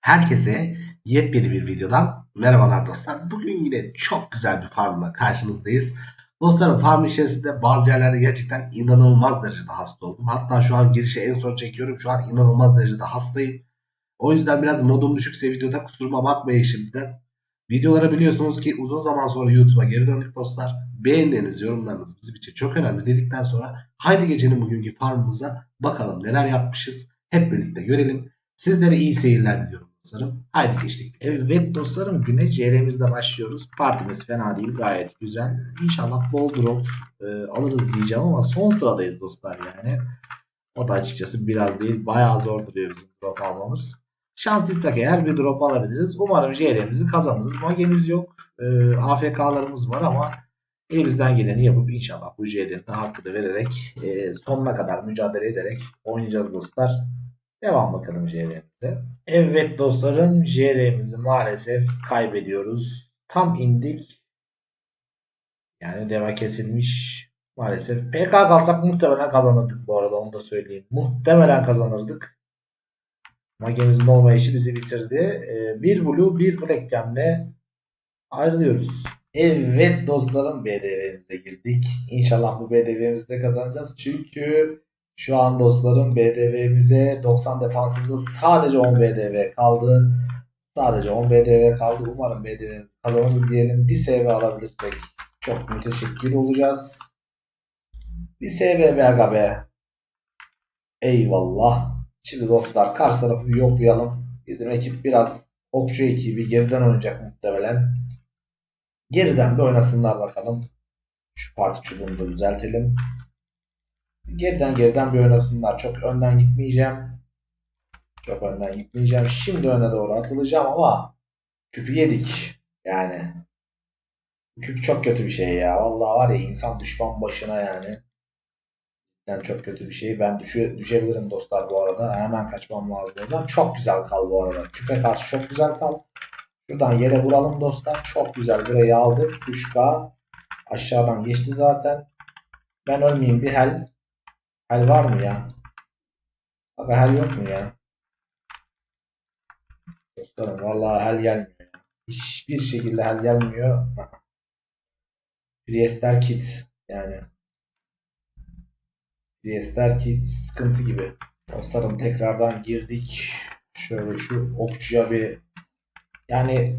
Herkese yepyeni bir videodan merhabalar dostlar. Bugün yine çok güzel bir farmla karşınızdayız. Dostlarım farm içerisinde bazı yerlerde gerçekten inanılmaz derecede hasta oldum. Hatta şu an girişe en son çekiyorum. Şu an inanılmaz derecede hastayım. O yüzden biraz modum düşükse videoda kusuruma bakmayın şimdiden. Videolara biliyorsunuz ki uzun zaman sonra YouTube'a geri döndük dostlar. Beğenileriniz, yorumlarınız bizim için çok önemli dedikten sonra haydi gecenin bugünkü farmımıza bakalım neler yapmışız. Hep birlikte görelim. Sizlere iyi seyirler diliyorum dostlarım. Haydi geçtik. Evet dostlarım güne CR'mizle başlıyoruz. Partimiz fena değil gayet güzel. İnşallah bol drop e, alırız diyeceğim ama son sıradayız dostlar yani. O da açıkçası biraz değil bayağı zor duruyor bizim drop almamız. Şanslıysak eğer bir drop alabiliriz. Umarım CR'mizi kazanırız. Magemiz yok. E, AFK'larımız var ama elimizden geleni yapıp inşallah bu CR'nin de hakkını vererek e, sonuna kadar mücadele ederek oynayacağız dostlar. Devam bakalım JR'mize. Evet dostlarım JR'mizi maalesef kaybediyoruz. Tam indik. Yani deva kesilmiş. Maalesef. PK kalsak muhtemelen kazanırdık bu arada onu da söyleyeyim. Muhtemelen kazanırdık. Magemizin olmayışı bizi bitirdi. Ee, bir blue bir black gemle ayrılıyoruz. Evet dostlarım BDV'mize girdik. İnşallah bu BDV'mizi de kazanacağız. Çünkü şu an dostlarım BDV'mize 90 defansımıza sadece 10 BDV kaldı. Sadece 10 BDV kaldı. Umarım BDV'mizi kazanırız diyelim. Bir SV alabilirsek çok müteşekkir olacağız. Bir SV be aga be. Eyvallah. Şimdi dostlar karşı tarafı bir yoklayalım. Bizim ekip biraz okçu ekibi geriden oynayacak muhtemelen. Geriden bir oynasınlar bakalım. Şu parti çubuğunu da düzeltelim. Geriden geriden bir oynasınlar. Çok önden gitmeyeceğim. Çok önden gitmeyeceğim. Şimdi öne doğru atılacağım ama küpü yedik. Yani küp çok kötü bir şey ya. Vallahi var ya insan düşman başına yani. Yani çok kötü bir şey. Ben düşe, düşebilirim dostlar bu arada. Hemen kaçmam lazım oradan. Çok güzel kal bu arada. Küpe karşı çok güzel kal. Şuradan yere vuralım dostlar. Çok güzel. Burayı aldık. Kuşka aşağıdan geçti zaten. Ben ölmeyeyim bir hel. Hel var mı ya? Aga hel yok mu ya? Dostlarım vallahi hel gelmiyor. Hiçbir şekilde hel gelmiyor. Priester kit yani. Priester kit sıkıntı gibi. Dostlarım tekrardan girdik. Şöyle şu okçuya bir yani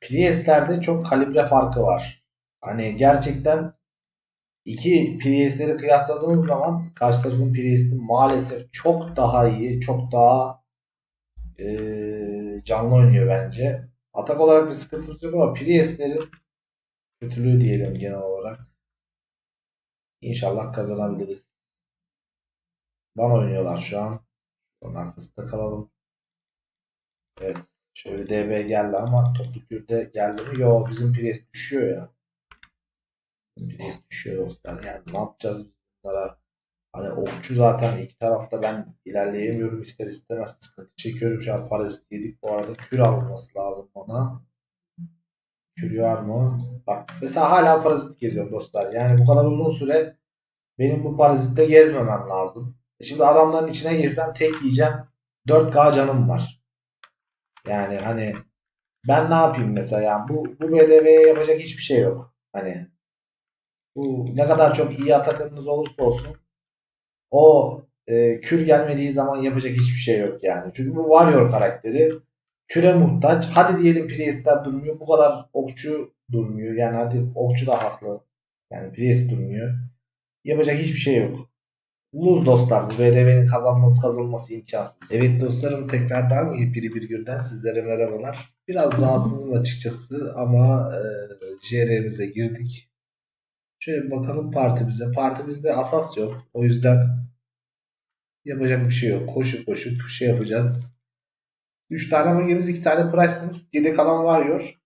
Priester'de çok kalibre farkı var. Hani gerçekten iki Priest'leri kıyasladığınız zaman karşı tarafın Priest'i maalesef çok daha iyi, çok daha eee, canlı oynuyor bence. Atak olarak bir sıkıntımız yok ama Priest'lerin kötülüğü diyelim genel olarak. İnşallah kazanabiliriz. Bana oynuyorlar şu an. Onun arkasında kalalım. Evet. Şöyle DB geldi ama toplu kürde geldi mi? Yo bizim Priest düşüyor ya. Priest düşüyor dostlar. Yani ne yapacağız bunlara? Hani okçu zaten iki tarafta ben ilerleyemiyorum ister istemez sıkıntı çekiyorum. Şu an parazit yedik bu arada. Kür alınması lazım ona. Kür var mı? Bak mesela hala parazit geziyorum dostlar. Yani bu kadar uzun süre benim bu parazitte gezmemem lazım. E Şimdi adamların içine girsem tek yiyeceğim. 4K canım var. Yani hani ben ne yapayım mesela yani bu bu BDV'ye yapacak hiçbir şey yok. Hani bu ne kadar çok iyi atakınız olursa olsun o e, kür gelmediği zaman yapacak hiçbir şey yok yani. Çünkü bu Warrior karakteri küre muhtaç. Hadi diyelim Priest'ler durmuyor. Bu kadar okçu durmuyor. Yani hadi okçu da haklı. Yani Priest durmuyor. Yapacak hiçbir şey yok. Lose dostlar. Bu BDV'nin kazanması kazanılması imkansız. Evet dostlarım tekrardan yepyeni bir günden sizlere merhabalar. Biraz rahatsızım açıkçası ama e, JR'mize girdik. Şöyle bir bakalım partimize. Partimizde asas yok. O yüzden yapacak bir şey yok. Koşup koşup şey yapacağız. 3 tane magemiz, 2 tane price'ımız. Geri kalan varıyor.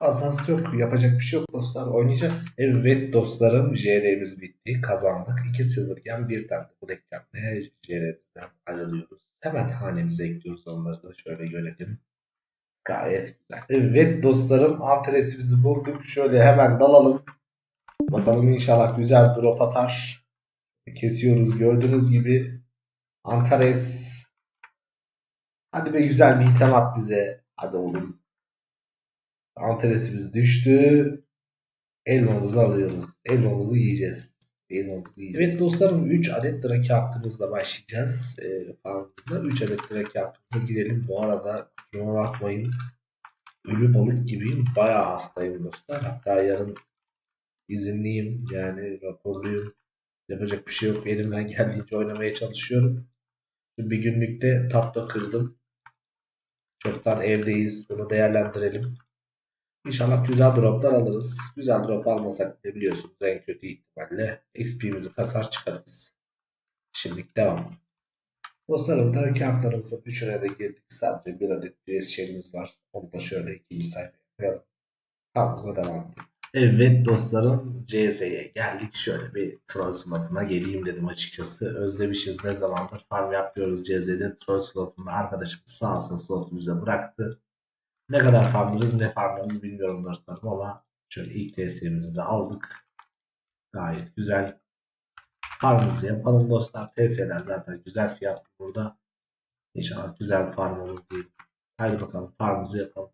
Asas yok. Yapacak bir şey yok dostlar. Oynayacağız. Evet dostlarım. JR'miz bitti. Kazandık. 2 silver gem, 1 tane black gemle JR'mizden ayrılıyoruz. Hemen hanemize ekliyoruz onları da şöyle görelim. Gayet güzel. Evet dostlarım. Antresimizi bulduk. Şöyle hemen dalalım. Bakalım inşallah güzel drop atar. Kesiyoruz gördüğünüz gibi. Antares Hadi be güzel bir item at bize. Hadi oğlum. Antaresimiz düştü. Elmamızı alıyoruz. Elmamızı yiyeceğiz. Elmamızı. Evet dostlarım 3 adet draki hakkımızla başlayacağız. E, farmımıza 3 adet draki hakkımıza girelim. Bu arada kusuruma bakmayın. Ölü balık gibiyim. Bayağı hastayım dostlar. Hatta yarın izinliyim. Yani raporluyum. Yapacak bir şey yok. Elimden geldiğince oynamaya çalışıyorum. Bir günlükte tapta kırdım. Çoktan evdeyiz. Bunu değerlendirelim. İnşallah güzel droplar alırız. Güzel drop almasak bile biliyorsunuz en kötü ihtimalle XP'mizi kasar çıkarız. Şimdilik devam. Dostlarım tabii ki haklarımıza üçüne de girdik. Sadece bir adet bir şeyimiz var. Onu da şöyle ikinci sayfaya koyalım. Tamamıza devam edelim. Evet dostlarım CS'ye geldik. Şöyle bir troll slotuna geleyim dedim açıkçası. Özlemişiz ne zamandır farm yapıyoruz CS'de. Troll slotunda arkadaşımız sağ olsun slotu bize bıraktı. Ne kadar farmlarız ne farmlarız bilmiyorum dostlarım ama şöyle ilk TS'mizi de aldık. Gayet güzel. Farmımızı yapalım dostlar. TS'ler zaten güzel fiyatlı burada. İnşallah güzel farm olur diye. Hadi bakalım farmımızı yapalım.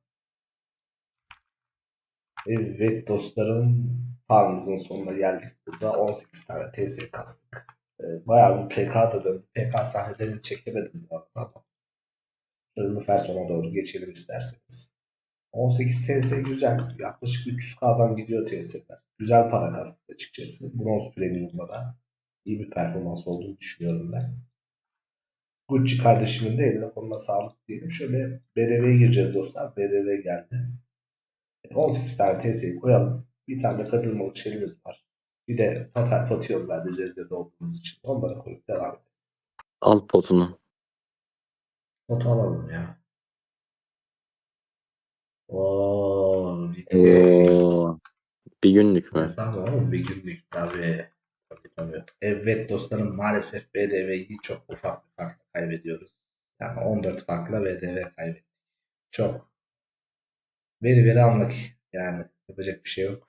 Evet dostlarım farmımızın sonuna geldik. Burada 18 tane TS kastık. Ee, bayağı bir PK da döndü. PK sahnelerini çekemedim bu arada ama. Şöyle Ferson'a doğru geçelim isterseniz. 18 TS güzel. Yaklaşık 300K'dan gidiyor TS'ler. Güzel para kastık açıkçası. Bronz Premium'da da iyi bir performans olduğunu düşünüyorum ben. Gucci kardeşimin de eline koluna sağlık diyelim. Şöyle BDV'ye gireceğiz dostlar. BDV geldi. 18 tane TS'yi koyalım. Bir tane de kırdırmalık şeyimiz var. Bir de papel potiyon verdi Zezze'de olduğumuz için. Onları koyup devam edelim. Al potunu. Notu alalım ya. Oo, Oo. Bir günlük mü? Mesela oğlum bir günlük tabii. Tabii tabii. Evet dostlarım maalesef BDV'yi çok ufak bir farkla kaybediyoruz. Yani 14 farkla BDV kaybettik. Çok. Veri veri anlık. Yani yapacak bir şey yok.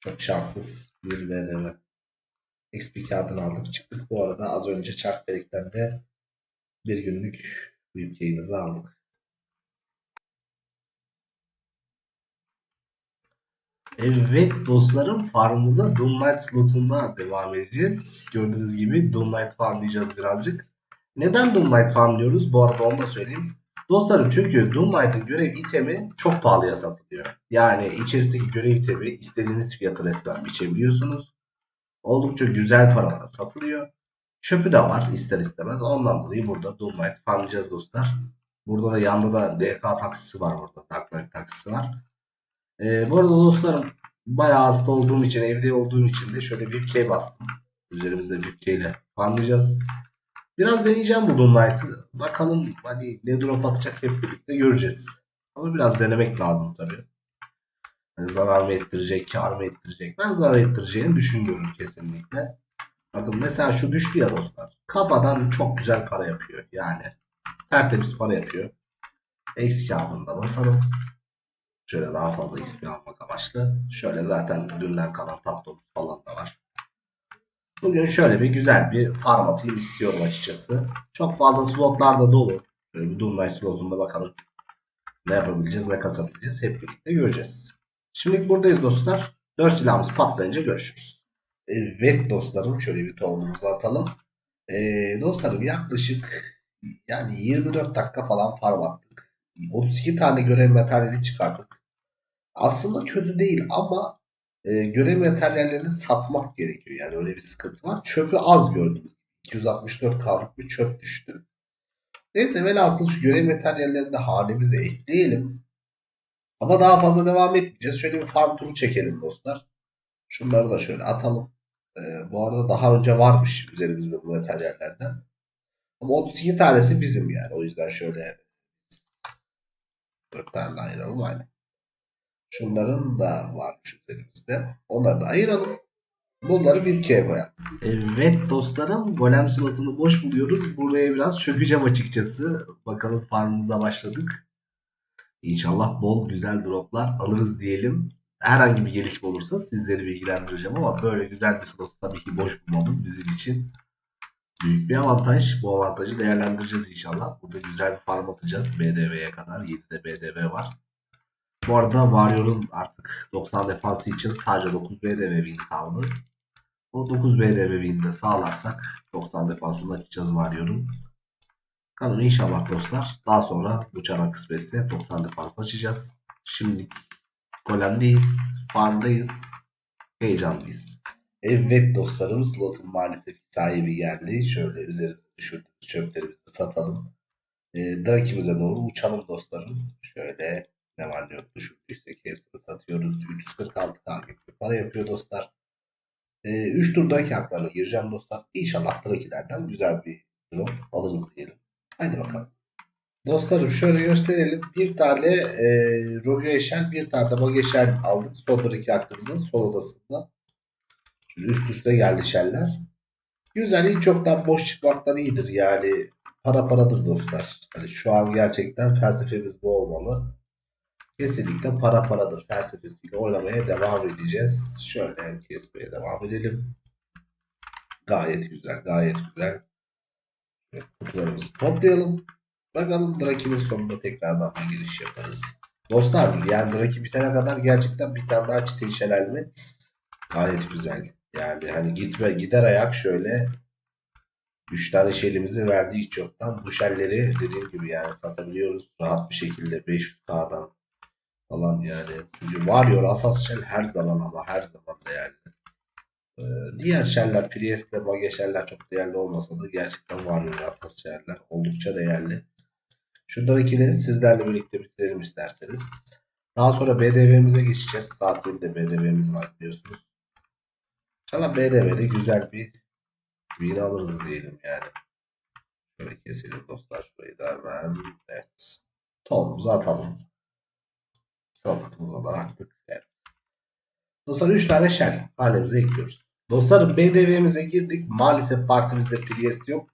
Çok şanssız bir BDV. XP kağıdını aldık çıktık. Bu arada az önce çark delikten de bir günlük büyük aldık. Evet dostlarım farmımıza Doomlight slotunda devam edeceğiz. Gördüğünüz gibi Doomlight farmlayacağız birazcık. Neden Doomlight farmlıyoruz? Bu arada onu da söyleyeyim. Dostlarım çünkü Doomlight'ın görev itemi çok pahalıya satılıyor. Yani içerisindeki görev itemi istediğiniz fiyatı resmen biçebiliyorsunuz. Oldukça güzel paralara satılıyor. Çöpü de var ister istemez. Ondan dolayı burada Doomlight farmlayacağız dostlar. Burada da yanda da DK taksisi var burada. Dark Knight taksisi var. Ee, bu arada dostlarım bayağı hasta olduğum için evde olduğum için de şöyle bir key bastım. Üzerimizde bir key ile farmlayacağız. Biraz deneyeceğim bu Doomlight'ı. Bakalım hani ne drop atacak hep birlikte göreceğiz. Ama biraz denemek lazım tabii. Hani zarar mı ettirecek, kar mı ettirecek? Ben zarar ettireceğini düşünmüyorum kesinlikle. Bakın mesela şu düştü ya dostlar. Kafadan çok güzel para yapıyor. Yani tertemiz para yapıyor. X kağıdında basalım. Şöyle daha fazla XP almak amaçlı. Şöyle zaten dünden kalan tablomuz falan da var. Bugün şöyle bir güzel bir farm atayım istiyorum açıkçası. Çok fazla slotlar da dolu. Böyle bir Doomlight slotunda bakalım ne yapabileceğiz, ne kasabileceğiz hep birlikte göreceğiz. Şimdilik buradayız dostlar. 4 silahımız patlayınca görüşürüz. Evet dostlarım şöyle bir tohumumuzu atalım. Ee, dostlarım yaklaşık yani 24 dakika falan farm attık. 32 tane görev materyali çıkardık. Aslında kötü değil ama e, görev materyallerini satmak gerekiyor. Yani öyle bir sıkıntı var. Çöpü az gördüm. 264 kaldık bir çöp düştü. Neyse velhasıl şu görev materyallerini de hanemize ekleyelim. Ama daha fazla devam etmeyeceğiz. Şöyle bir farm turu çekelim dostlar. Şunları da şöyle atalım. Ee, bu arada daha önce varmış üzerimizde bu materyallerden. Ama 32 tanesi bizim yani. O yüzden şöyle 4 tane ayıralım aynı. Şunların da varmış üzerimizde. Onları da ayıralım. Bunları bir kere koyalım. Evet dostlarım golem slotunu boş buluyoruz. Buraya biraz çökeceğim açıkçası. Bakalım farmımıza başladık. İnşallah bol güzel droplar alırız diyelim. Herhangi bir gelişme olursa sizleri bilgilendireceğim ama böyle güzel bir slot tabii ki boş bulmamız bizim için büyük bir avantaj. Bu avantajı değerlendireceğiz inşallah. Burada güzel bir farm atacağız. BDV'ye kadar. 7'de BDV var. Bu arada Warrior'un artık 90 defansı için sadece 9 BDV win kaldı. O 9 BDV win de sağlarsak 90 defansını açacağız Warrior'un. Bakalım inşallah dostlar. Daha sonra bu çanak kısmetse 90 defans açacağız. Şimdi golemdeyiz. Farmdayız. Heyecanlıyız. Evet dostlarım slotun maalesef sahibi geldi. Şöyle üzerimize düşürdüğümüz çöplerimizi satalım. E, Draki'mize doğru uçalım dostlarım. Şöyle ne var ne yok düşürdüysek hepsini satıyoruz. 346 takip para yapıyor dostlar. 3 tur Draki haklarına gireceğim dostlar. İnşallah Draki'lerden güzel bir drop alırız diyelim. Haydi bakalım. Dostlarım şöyle gösterelim. Bir tane e, Rogue Eşel, bir tane de Mage Eşel aldık. Son Draki hakkımızın sol odasında. Şöyle üst üste geldi şeller. Güzel hiç yoktan boş çıkmaktan iyidir yani. Para paradır dostlar. Hani şu an gerçekten felsefemiz bu olmalı. Kesinlikle para paradır felsefesiyle oynamaya devam edeceğiz. Şöyle kesmeye devam edelim. Gayet güzel, gayet güzel. Şöyle kutularımızı toplayalım. Bakalım Draki'nin sonunda tekrardan bir giriş yaparız. Dostlar yani Draki bitene kadar gerçekten bir tane daha çitin şelalme gayet güzel. Yani hani gitme gider ayak şöyle 3 tane şelimizi verdi hiç yoktan. Bu şelleri dediğim gibi yani satabiliyoruz rahat bir şekilde 500 K'dan falan yani. Çünkü Warrior Asas Shell her zaman ama her zaman değerli. Ee, diğer Shell'ler Priest'le Mage Shell'ler çok değerli olmasa da gerçekten Warrior Asas Shell'ler oldukça değerli. Şuradakileri sizlerle birlikte bitirelim isterseniz. Daha sonra BDV'mize geçeceğiz. Saatinde BDV'miz var biliyorsunuz. İnşallah BDV'de güzel bir win alırız diyelim yani. Şöyle keselim dostlar şurayı da hemen. Evet. Tonumuzu atalım. Tonumuza da attık. Evet. Dostlar 3 tane shell hanemize ekliyoruz. Dostlarım BDV'mize girdik. Maalesef partimizde Priest yok.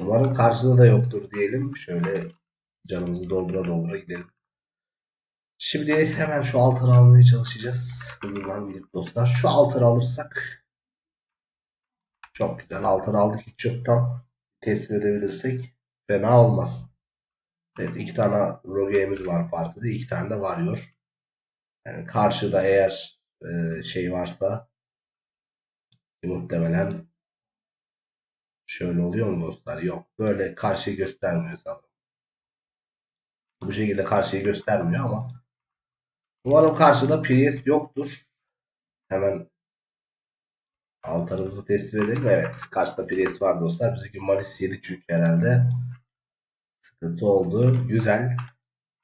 Umarım karşıda da yoktur diyelim. Şöyle canımızı doldura doldura gidelim. Şimdi hemen şu altını almaya çalışacağız. Hızlıdan gidip dostlar. Şu altını alırsak çok güzel. Altını aldık hiç yoktan. Teslim edebilirsek fena olmaz. Evet iki tane Rogue'miz var partide. iki tane de varıyor. Yani karşıda eğer e, şey varsa muhtemelen şöyle oluyor mu dostlar? Yok. Böyle karşıyı göstermiyor sanırım. Bu şekilde karşıyı göstermiyor ama umarım karşıda Priest yoktur. Hemen altarımızı teslim edelim. Evet. Karşıda Priest var dostlar. Bizimki Malis 7 çünkü herhalde. Sıkıntı oldu. Güzel.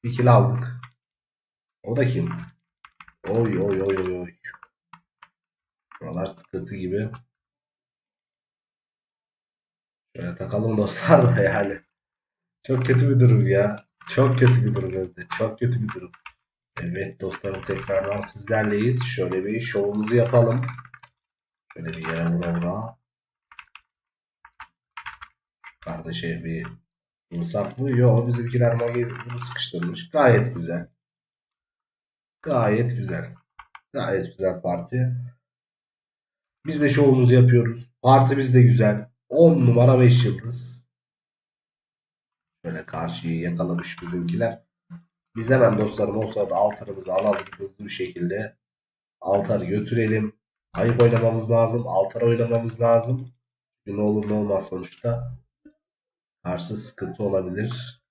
Bir kill aldık. O da kim? Oy oy oy oy oy. Buralar sıkıntı gibi. Şöyle takalım dostlar da yani. Çok kötü bir durum ya. Çok kötü bir durum evde. Çok kötü bir durum. Evet dostlarım tekrardan sizlerleyiz. Şöyle bir şovumuzu yapalım. Şöyle bir yere vura vura. Kardeşe bir vursak mı? Yok bizimkiler magi bunu sıkıştırmış. Gayet güzel. Gayet güzel. Gayet güzel parti. Biz de şovumuzu yapıyoruz. Partimiz de güzel. 10 numara 5 yıldız. Şöyle karşıyı yakalamış bizimkiler. Biz hemen dostlarım o sırada altarımızı alalım hızlı bir şekilde. Altarı götürelim. Ayık oynamamız lazım. Altar oynamamız lazım. Ne olur ne olmaz sonuçta. Karşı sıkıntı olabilir.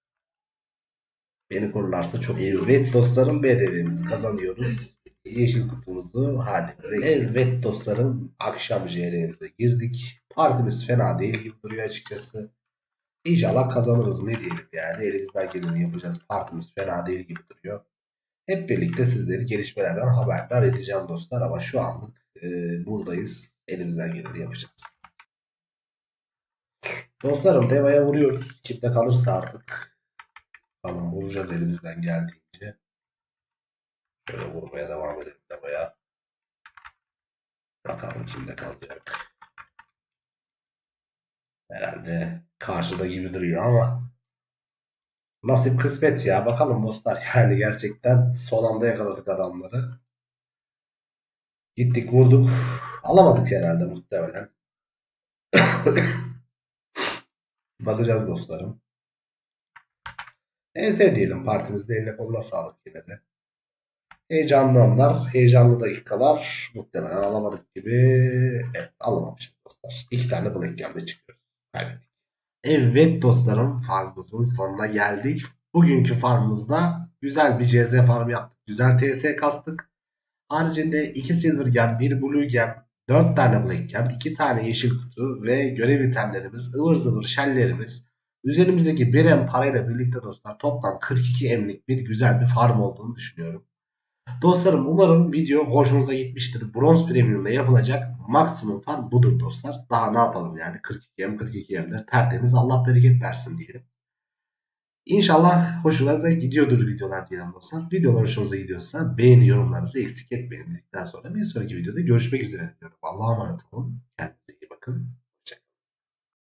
Beni korurlarsa çok iyi. Evet dostlarım BDV'mizi kazanıyoruz. Yeşil kutumuzu halimize Evet dostlarım akşam JR'mize girdik. Partimiz fena değil gibi duruyor açıkçası. İnşallah kazanırız ne diyelim yani. Elimizden geleni yapacağız. Partimiz fena değil gibi duruyor. Hep birlikte sizleri gelişmelerden haberdar edeceğim dostlar. Ama şu anlık e, buradayız. Elimizden geleni yapacağız. Dostlarım Deva'ya vuruyoruz. Kimde kalırsa artık. Tamam vuracağız elimizden geldiğince. Şöyle vurmaya devam edelim Deva'ya. Bakalım kimde kalacak. Herhalde karşıda gibi duruyor ama nasip kısmet ya. Bakalım dostlar yani gerçekten son anda yakaladık adamları. Gittik vurduk. Alamadık herhalde muhtemelen. Bakacağız dostlarım. Neyse diyelim partimizde eline koluna sağlık yine de. Heyecanlı anlar, heyecanlı dakikalar. Muhtemelen alamadık gibi. Evet alamamışız dostlar. İki tane Black Gem'de çıkıyoruz. Kaybettik. Evet dostlarım farmımızın sonuna geldik. Bugünkü farmımızda güzel bir CZ farm yaptık. Güzel TS kastık. Haricinde 2 Silver Gem, 1 Blue Gem, 4 tane Black Gem, 2 tane yeşil kutu ve görev itemlerimiz, ıvır zıvır şellerimiz, üzerimizdeki bir em parayla birlikte dostlar toplam 42 emlik bir güzel bir farm olduğunu düşünüyorum. Dostlarım umarım video hoşunuza gitmiştir. Bronz Premium'da yapılacak maksimum farm budur dostlar. Daha ne yapalım yani 42 em 42 emler tertemiz Allah bereket versin diyelim. İnşallah hoşunuza gidiyordur videolar diyelim dostlar. Videolar hoşunuza gidiyorsa beğeni yorumlarınızı eksik etmeyin dedikten sonra bir sonraki videoda görüşmek üzere diyorum. Allah'a emanet olun. Kendinize iyi bakın.